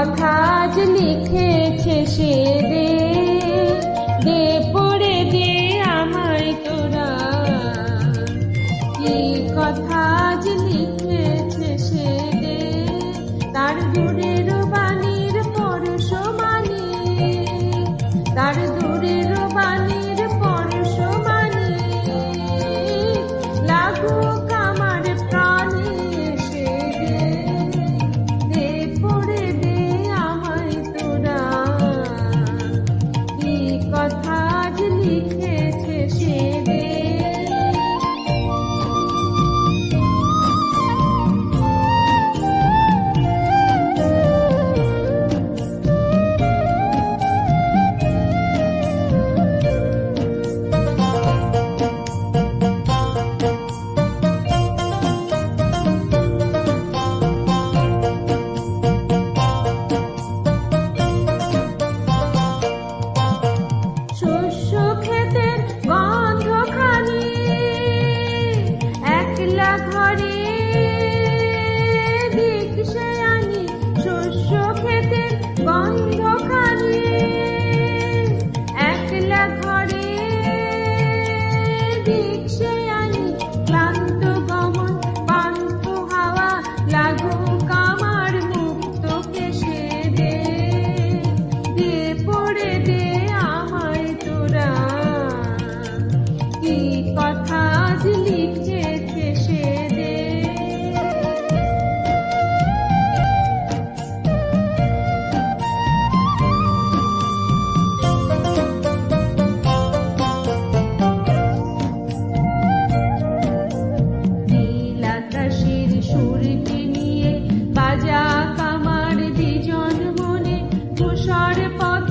কথা আজ লিখেছে সে দে। দে পড়ে দে আমায় তোরা। কি কথা ঘরে ভিক্ষা সুরটি নিয়ে বাজা কামার দিজন মনে পথ